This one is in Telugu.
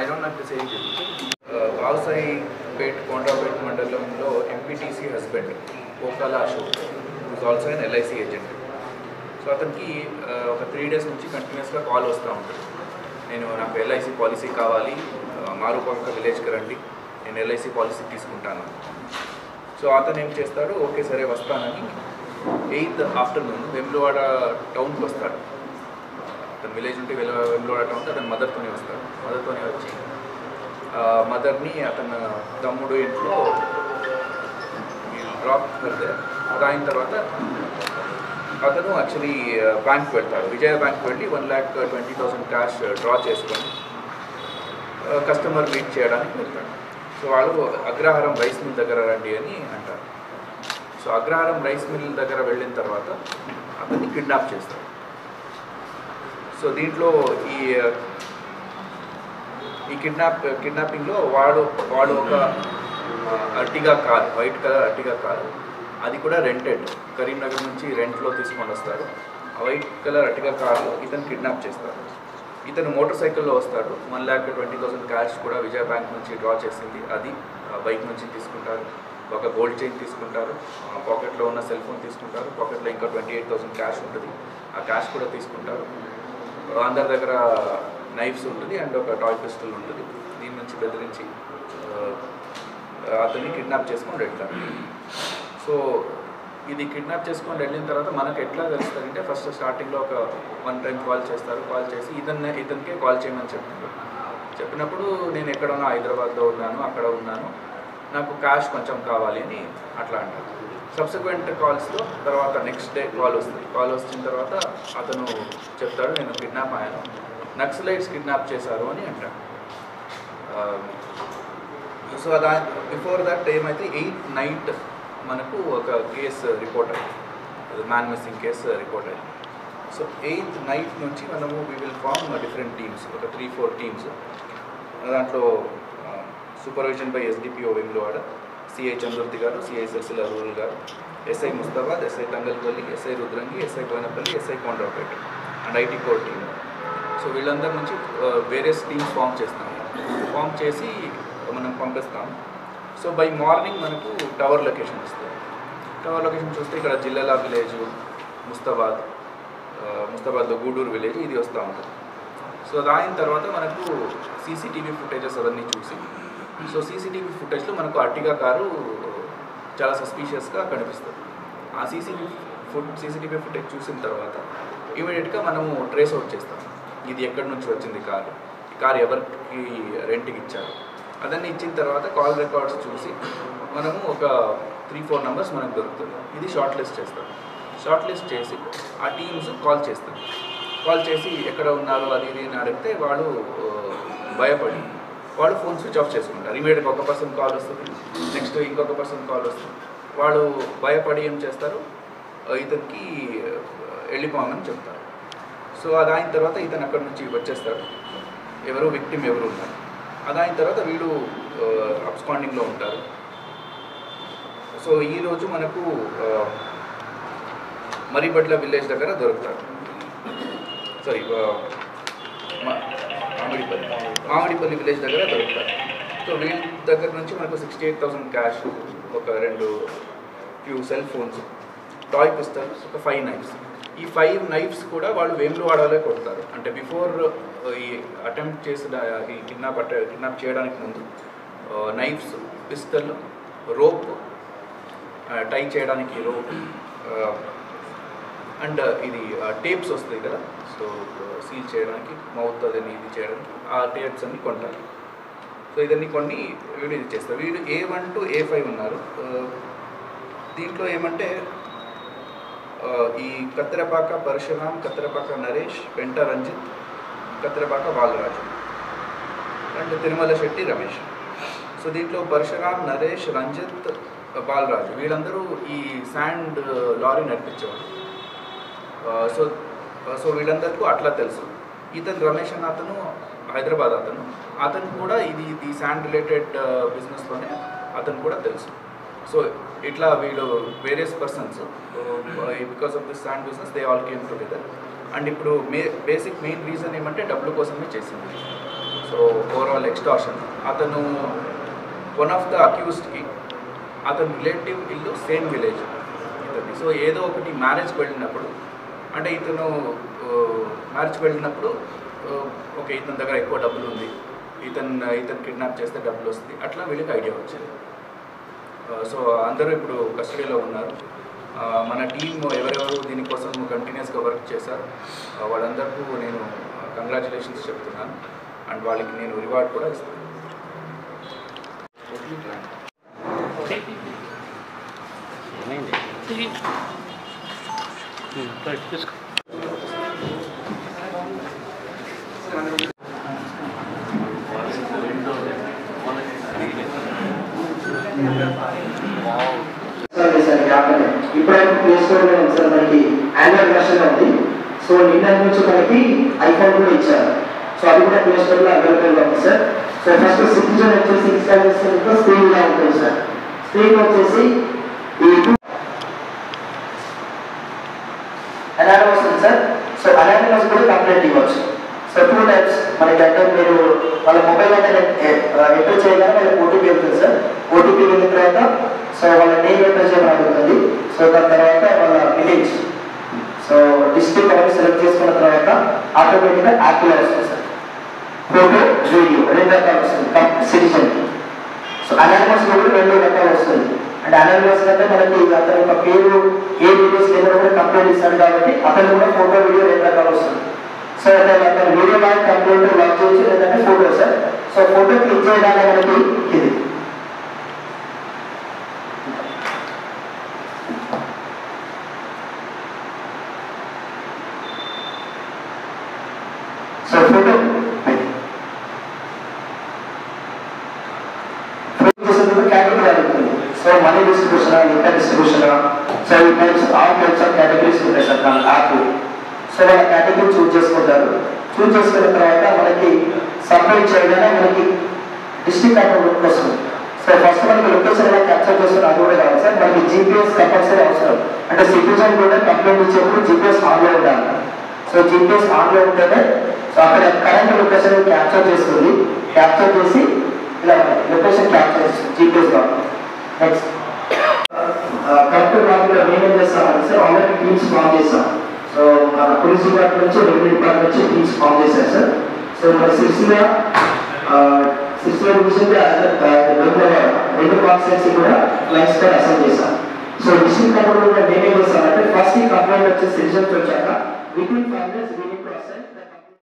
ఐ డోంట్ నట్ సే వావసాయి పేట్ కొండ్రాపేట్ మండలంలో MPTC husband ఓకాల Ashok is also an LIC agent so అతనికి uh, ఒక త్రీ డేస్ నుంచి కంటిన్యూస్గా కాల్ వస్తూ ఉంటుంది. నేను నాకు ఎల్ఐసి పాలసీ కావాలి uh, మారుపక్క విలేజ్కి రండి నేను ఎల్ఐసి పాలసీ తీసుకుంటాను. సో అతను ఏం చేస్తాడు ఓకే సరే వస్తానని ఎయిత్ ఆఫ్టర్నూన్ వెమ్లవాడ టౌన్కి వస్తాడు. అతను విలేజ్ ఉంటే వెళ్ళ వెళ్ళడం ఉంటే అతను మదర్తోనే వస్తాడు. మదర్తోనే వచ్చి మదర్ని అతను తమ్ముడు ఇంట్లో డ్రాప్ పెడితే అయిన తర్వాత అతను యాక్చువల్లీ బ్యాంక్ వెళ్తాడు విజయ బ్యాంక్ వెళ్ళి one lakh twenty thousand cash draw చేసుకొని కస్టమర్ మీట్ చేయడానికి వెళ్తాడు. సో వాళ్ళు అగ్రహారం రైస్ మిల్ దగ్గర రండి అని అంటారు. సో అగ్రహారం రైస్ మిల్ దగ్గర వెళ్ళిన తర్వాత అతన్ని కిడ్నాప్ చేస్తారు. సో దీంట్లో ఈ ఈ కిడ్నాప్ కిడ్నాపింగ్లో వాడు వాడు ఒక Ertiga car white colour Ertiga car. అది కూడా రెంటెడ్ కరీంనగర్ నుంచి రెంట్లో తీసుకొని వస్తారు. ఆ వైట్ కలర్ అర్టిగా కార్లో ఇతను కిడ్నాప్ చేస్తారు ఇతను మోటార్ సైకిల్లో వస్తాడు. One lakh twenty thousand cash కూడా విజయ బ్యాంక్ నుంచి డ్రా చేసింది. అది బైక్ నుంచి తీసుకుంటారు. ఒక గోల్డ్ చైన్ తీసుకుంటారు. పాకెట్లో ఉన్న సెల్ ఫోన్ తీసుకుంటారు. పాకెట్లో ఇంకా ట్వంటీ ఎయిట్ థౌసండ్ క్యాష్ ఉంటుంది. ఆ క్యాష్ కూడా తీసుకుంటారు. అందరి దగ్గర నైఫ్స్ ఉంటుంది అండ్ ఒక టాయ్ పిస్టల్ ఉంటుంది. దీని నుంచి బెదిరించి అతన్ని కిడ్నాప్ చేసుకొని వెళ్తారు. సో ఇది కిడ్నాప్ చేసుకొని వెళ్ళిన తర్వాత మనకు ఎట్లా తెలుస్తారంటే ఫస్ట్ స్టార్టింగ్లో ఒక వన్ టైం కాల్ చేస్తారు. కాల్ చేసి ఇతన్ని ఇతనికే కాల్ చేయమని చెప్తారు చెప్పినప్పుడు నేను ఎక్కడ ఉన్నా హైదరాబాద్లో ఉన్నాను అక్కడ ఉన్నాను. నాకు క్యాష్ కొంచెం కావాలి అని అట్లా అంటారు. సబ్సిక్వెంట్ కాల్స్లో తర్వాత నెక్స్ట్ డే కాల్ వస్తుంది. కాల్ వచ్చిన తర్వాత అతను చెప్తాడు నేను కిడ్నాప్ అయ్యాను. నక్సలైట్స్ కిడ్నాప్ చేశారు అని అంటాడు. Um, so the before that ఏమైతే ఎయిత్ నైట్ మనకు ఒక కేసు రిపోర్ట్ అయింది. మ్యాన్ మిస్సింగ్ కేసు రిపోర్ట్ అయింది. సో ఎయిత్ నైట్ నుంచి మనము we will form different teams ఒక త్రీ ఫోర్ టీమ్స్ దాంట్లో um, supervision by SDPO Vengulavada CI Chandruti గారు సిఐ సిరిసిల్ల రూరల్ గారు SI Mustabad SI Thangalpalli SI Rudrangi SI Konapalli SI Kondrapeta and IT core team. So వీళ్ళందరి నుంచి వేరియస్ టీమ్స్ ఫామ్ చేస్తాం. ఫామ్ చేసి మనం పంపిస్తాం. సో బై మార్నింగ్ మనకు టవర్ లొకేషన్ వస్తుంది. టవర్ లొకేషన్ చూస్తే ఇక్కడ జిల్లాల విలేజ్ ముస్తాబాద్ ముస్తాబాద్లో గూడూరు విలేజ్ ఇది వస్తూ ఉంటుంది. సో దాని తర్వాత మనకు సీసీటీవీ ఫుటేజెస్ అవన్నీ చూసి సో సీసీటీవీ ఫుటేజ్లో మనకు అర్టిగా కారు చాలా సస్పీషియస్గా కనిపిస్తుంది. ఆ సీసీటీవీ ఫుట్ సీసీటీవీ ఫుటేజ్ చూసిన తర్వాత ఇమీడియట్గా మనము ట్రేస్ అవుట్ చేస్తాం. ఇది ఎక్కడి నుంచి వచ్చింది కారు? కారు ఎవరికి రెంట్కి ఇచ్చారు? అదన్నీ ఇచ్చిన తర్వాత కాల్ రికార్డ్స్ చూసి మనము ఒక త్రీ ఫోర్ నెంబర్స్ మనకు దొరుకుతుంది. ఇది షార్ట్ లిస్ట్ చేస్తాం. షార్ట్ లిస్ట్ చేసి ఆ టీమ్స్ కాల్ చేస్తాం. కాల్ చేసి ఎక్కడ ఉన్నారు అది ఇది అని అడిగితే వాళ్ళు భయపడి వాళ్ళు ఫోన్ స్విచ్ ఆఫ్ చేసుకుంటారు. ఇమీడియట్గా ఒక పర్సన్ కాల్ వస్తుంది. నెక్స్ట్ ఇంకొక పర్సన్ కాల్ వస్తుంది. వాళ్ళు భయపడి ఏం చేస్తారు? ఇతనికి వెళ్ళిపోమని చెప్తారు. సో అది అయిన తర్వాత ఇతను అక్కడి నుంచి వచ్చేస్తాడు. ఎవరు? విక్టిమ్ ఎవరు ఉన్నారు? అది అయిన తర్వాత వీళ్ళు అబ్స్కాండింగ్లో ఉంటారు. సో ఈరోజు మనకు ఆ, మరిబడ్ల విలేజ్ దగ్గర దొరుకుతారు. సారీ మామిడిపల్లి. మామిడిపల్లి విలేజ్ దగ్గర దొరుకుతారు సో వీళ్ళ దగ్గర నుంచి మనకు సిక్స్టీ ఎయిట్ థౌసండ్ క్యాష్ ఒక రెండు few cell phones toy pistols ఒక ఫైవ్ నైఫ్స్ ఈ ఫైవ్ నైఫ్స్ కూడా వాళ్ళు వేములవాడలో కొడతారు. అంటే బిఫోర్ uh, ఈ అటెంప్ట్ చేసిన ఈ కిడ్నాప్ అట కిడ్నాప్ చేయడానికి ముందు నైఫ్స్ పిస్టల్ రోప్ టై చేయడానికి రోప్ అండ్ uh, ఇది uh, టేప్స్ వస్తాయి కదా? సో సీల్ చేయడానికి మౌత్ అదని ఇది చేయడానికి ఆ టేప్స్ అన్ని కొంటారు. సో ఇదన్నీ కొన్ని వీడు ఇది చేస్తారు. వీడు A one to A five ఉన్నారు. Uh, దీంట్లో ఏమంటే ఈ కత్తిరపాక పరశురాం కత్తిరపాక నరేష్ పెంట రంజిత్ కత్తిరపాక బాలరాజు. అండ్ తిరుమల శెట్టి రమేష్. సో దీంట్లో పరశురాం నరేష్ రంజిత్ బాలరాజు. వీళ్ళందరూ ఈ శాండ్ లారీ నడిపించేవారు సో సో వీళ్ళందరికీ అట్లా తెలుసు. ఇతను రమేష్ అన్న అతను హైదరాబాద్ అతను. అతను కూడా ఇది ఈ శాండ్ రిలేటెడ్ బిజినెస్లోనే అతను కూడా తెలుసు. సో ఇట్లా వీళ్ళు various persons because of this sand business they all came together and ఇప్పుడు మే బేసిక్ మెయిన్ రీజన్ ఏమంటే డబ్బుల కోసమే చేసింది. సో సో ఓవరాల్ ఎక్స్టార్షన్ అతను వన్ ఆఫ్ ద అక్యూస్డ్కి అతని రిలేటివ్ ఇల్లు సేమ్ విలేజ్ ఇతని సో ఏదో ఒకటి మ్యారేజ్కి వెళ్ళినప్పుడు అంటే ఇతను మ్యారేజ్కి వెళ్ళినప్పుడు ఓకే ఇతని దగ్గర ఎక్కువ డబ్బులు ఉంది ఇతను ఇతను కిడ్నాప్ చేస్తే డబ్బులు వస్తుంది అట్లా వీళ్ళకి ఐడియా వచ్చింది. సో అందరూ ఇప్పుడు కస్టడీలో ఉన్నారు. మన టీం ఎవరెవరు దీనికోసం కంటిన్యూస్గా వర్క్ చేశారు వాళ్ళందరికీ నేను కంగ్రాచులేషన్స్ చెప్తున్నాను. అండ్ వాళ్ళకి నేను రివార్డ్ కూడా ఇస్తాను. ఇప్పుడైతే ప్లే స్టోర్లో ఉంది సార్ మనకి ఆండ్రాయిడ్ వర్షన్ ఉంది సో నిన్న నుంచి మనకి ఐఫోన్ కూడా ఇచ్చారు సో అది కూడా ప్లే స్టోర్లో అవైలబుల్ ఉంది సార్ సో ఫస్ట్ సిటిజన్ వచ్చేసి ఇన్స్టాల్ చేసిన స్క్రీన్ ఇలా ఉంటుంది సార్ స్క్రీన్ వచ్చేసి ఈ అనానమస్ ఉంది సార్ సో అనానమస్ కూడా కంప్లైంట్ ఇవ్వచ్చు. సో టూ టైప్స్ మనకి అంటే మీరు వాళ్ళ మొబైల్ అయితే ఎంటర్ చేయగానే వాళ్ళకి ఓటీపీ వెళ్తుంది సార్ ఓటీపీ వెళ్ళిన తర్వాత సో వాళ్ళ నేమ్ ఎంటర్ చేయడం అడుగుతుంది. సో దాని తర్వాత వాళ్ళ విలేజ్ సో డిస్ట్రిక్ట్ అనేది సెలెక్ట్ చేసుకున్న తర్వాత ఆటోమేటిక్గా యాప్లో వస్తుంది సార్ ఫోటో వీడియో రెండు రకాలు వస్తుంది సిటిజన్ సో అనానిమస్ కూడా రెండు రకాలు వస్తుంది. అంటే అనానిమస్ అంటే మనకి అతని యొక్క పేరు ఏ వీడియోస్ కింద కూడా కంప్లైంట్ ఇస్తాడు కాబట్టి అతను కూడా ఫోటో వీడియో రెండు రకాలు వస్తుంది. సో అతను వీడియో లాగా కంప్లైంట్ లాక్ చేయొచ్చు లేదంటే photo sir. So photo click చేయడానికి మనకి ఇది. సో ఫోటో కేటగిరీ అడుగుతుంది సో మనీ డిస్ట్రిబ్యూషన్ ఇంకా డిస్ట్రిబ్యూషన్ సో ఈ types all types of categories ఉంటాయి సార్ మన యాప్ సో వాళ్ళ కేటగిరీ చూస్ చేసుకుంటారు చూస్ చేసుకున్న తర్వాత మనకి సబ్మిట్ చేయగానే మనకి డిస్ట్రిక్ట్ అకౌంట్ వస్తుంది. సో ఫస్ట్ మనకి లొకేషన్ ఎలా క్యాప్చర్ చేస్తున్నారు అది కూడా కావాలి. సార్ మనకి జీపీఎస్ కంపల్సరీ అవసరం. అంటే సిటిజన్ కూడా కంప్లైంట్ ఇచ్చేప్పుడు జీపీఎస్ ఆన్లో ఉండాలి. సో జీపీఎస్ ఆన్లో ఉంటేనే సో అక్కడ కరెంట్ లొకేషన్ క్యాప్చర్ చేస్తుంది. క్యాప్చర్ చేసి ఇలా లొకేషన్ క్యాప్చర్ చేస్తుంది జీపీఎస్ నెక్స్ట్ కరెక్ట్ వాటిలో మేమేం చేస్తామంటే సార్ ఆల్రెడీ టీమ్స్ ఫామ్ చేస్తాం సో మన పోలీస్ డిపార్ట్మెంట్ నుంచి రెవెన్యూ డిపార్ట్మెంట్ నుంచి టీమ్స్ ఫామ్ చేశారు సార్. సో మన సిరిసిల్ల సిరిసిల్ల డివిజన్ రెండు కాన్స్టిట్యూన్సీ కూడా లైన్స్ కూడా అసెండ్ చేశాం సో డిస్ట్రిక్ట్ కంట్రోల్ కూడా మేమేం చేస్తామంటే ఫస్ట్ ఈ కంప్లైంట్ వచ్చే సిటిజన్స్ వచ్చాక విత్ ఇన్ ఫైవ్ డేస్